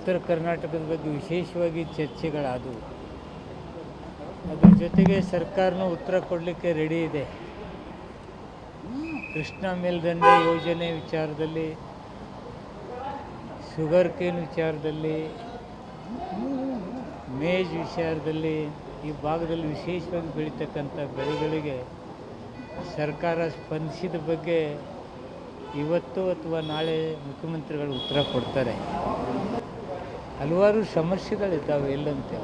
ಉತ್ತರ ಕರ್ನಾಟಕದ ಬಗ್ಗೆ ವಿಶೇಷವಾಗಿ ಚರ್ಚೆಗಳಾದವು. ಅದ್ರ ಜೊತೆಗೆ ಸರ್ಕಾರನೂ ಉತ್ತರ ಕೊಡಲಿಕ್ಕೆ ರೆಡಿ ಇದೆ. ಕೃಷ್ಣ ಮೇಲ್ದಂಡೆ ಯೋಜನೆ ವಿಚಾರದಲ್ಲಿ ಶುಗರ್ ಕೇನ್ ವಿಚಾರದಲ್ಲಿ ಮೇಜ್ ವಿಚಾರದಲ್ಲಿ ಈ ಭಾಗದಲ್ಲಿ ವಿಶೇಷವಾಗಿ ಬೆಳೀತಕ್ಕಂಥ ಬೆಳೆಗಳಿಗೆ ಸರ್ಕಾರ ಸ್ಪಂದಿಸಿದ ಬಗ್ಗೆ ಇವತ್ತು ಅಥವಾ ನಾಳೆ ಮುಖ್ಯಮಂತ್ರಿಗಳು ಉತ್ತರ ಕೊಡ್ತಾರೆ. ಹಲವಾರು ಸಮಸ್ಯೆಗಳಿದ್ದಾವೆ ಎಲ್ಲಂತೆ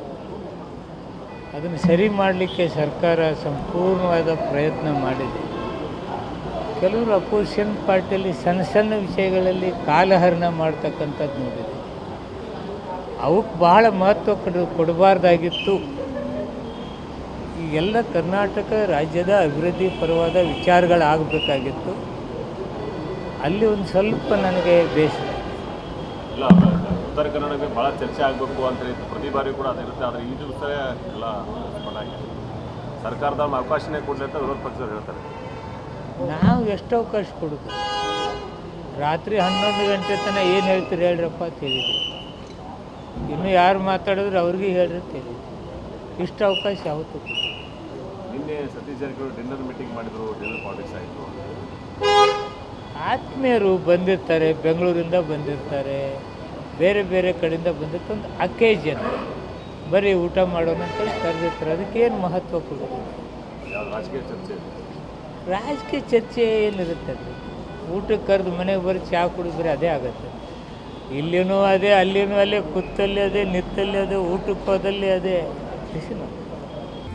ಅದನ್ನು ಸರಿ ಮಾಡಲಿಕ್ಕೆ ಸರ್ಕಾರ ಸಂಪೂರ್ಣವಾದ ಪ್ರಯತ್ನ ಮಾಡಿದೆ. ಕೆಲವರು ಅಪೋಸಿಷನ್ ಪಾರ್ಟಿಯಲ್ಲಿ ಸಣ್ಣ ಸಣ್ಣ ವಿಷಯಗಳಲ್ಲಿ ಕಾಲಹರಣ ಮಾಡ್ತಕ್ಕಂಥದ್ದು ನೋಡಿದೆ. ಅವಕ್ಕೆ ಬಹಳ ಮಹತ್ವ ಕೊಡ ಕೊಡಬಾರ್ದಾಗಿತ್ತು. ಈಗೆಲ್ಲ ಕರ್ನಾಟಕ ರಾಜ್ಯದ ಅಭಿವೃದ್ಧಿ ಪರವಾದ ವಿಚಾರಗಳಾಗಬೇಕಾಗಿತ್ತು. ಅಲ್ಲಿ ಒಂದು ಸ್ವಲ್ಪ ನನಗೆ ಬೇಸರ. ಇಲ್ಲ ಉತ್ತರ ಕನ್ನಡಕ್ಕೆ ಭಾಳ ಚರ್ಚೆ ಆಗಬೇಕು ಅಂತ ಪ್ರತಿ ಬಾರಿ ಕೂಡ ಅದಿರುತ್ತೆ ಆದರೆ ಈ ದಿವಸ ಎಲ್ಲ ಸರ್ಕಾರದ ಅವಕಾಶನೇ ಕೊಡಲಿ ಅಂತ ವಿರೋಧ ಪಕ್ಷದವ್ರು ಹೇಳ್ತಾರೆ. ನಾವು ಎಷ್ಟು ಅವಕಾಶ ಕೊಡೋದು? ರಾತ್ರಿ ಹನ್ನೊಂದು ಗಂಟೆ ತನಕ ಏನು ಹೇಳ್ತೀರಿ ಹೇಳ್ರಪ್ಪ ಅಂತ ಇನ್ನು ಯಾರು ಮಾತಾಡಿದ್ರು ಅವ್ರಿಗೆ ಹೇಳ್ರಿ ಅಂತ ಇಷ್ಟು ಅವಕಾಶ ಯಾವತ್ತು ನಿನ್ನೆ ಸತೀಶ್ ಜಾರಕಿಹೊಳಿ ಡಿನ್ನರ್ ಮೀಟಿಂಗ್ ಮಾಡಿದ್ರು ಡಿನ್ನರ್ ಪಾಲಿಟಿಕ್ಸ್ ಆಯಿತು ಆತ್ಮೀಯರು ಬಂದಿರ್ತಾರೆ ಬೆಂಗಳೂರಿಂದ ಬಂದಿರ್ತಾರೆ. ಬೇರೆ ಬೇರೆ ಕಡೆಯಿಂದ ಬಂದಿತ್ತು ಒಂದು ಅಕೇಜನ್ ಬರೀ ಊಟ ಮಾಡೋಣ ಅಂತೇಳಿ ಕರೆದಿರ್ತಾರೆ. ಏನು ಮಹತ್ವ ಕೊಡೋದು? ರಾಜಕೀಯ ಚರ್ಚೆ. ರಾಜಕೀಯ ಚರ್ಚೆ ಏನಿರುತ್ತೆ ಅದು ಊಟಕ್ಕೆ ಕರೆದು ಮನೆಗೆ ಬರೀ ಚಹಾ ಕುಡಿದ್ರೆ ಅದೇ ಆಗುತ್ತೆ. ಇಲ್ಲಿನೂ ಅದೇ ಅಲ್ಲಿನೂ ಅಲ್ಲೇ ಕುತ್ತಲ್ಲಿ ಅದೇ ನಿತ್ತಲ್ಲಿ ಅದೇ ಊಟಕ್ಕೆ ಹೋದಲ್ಲಿ ಅದೇ.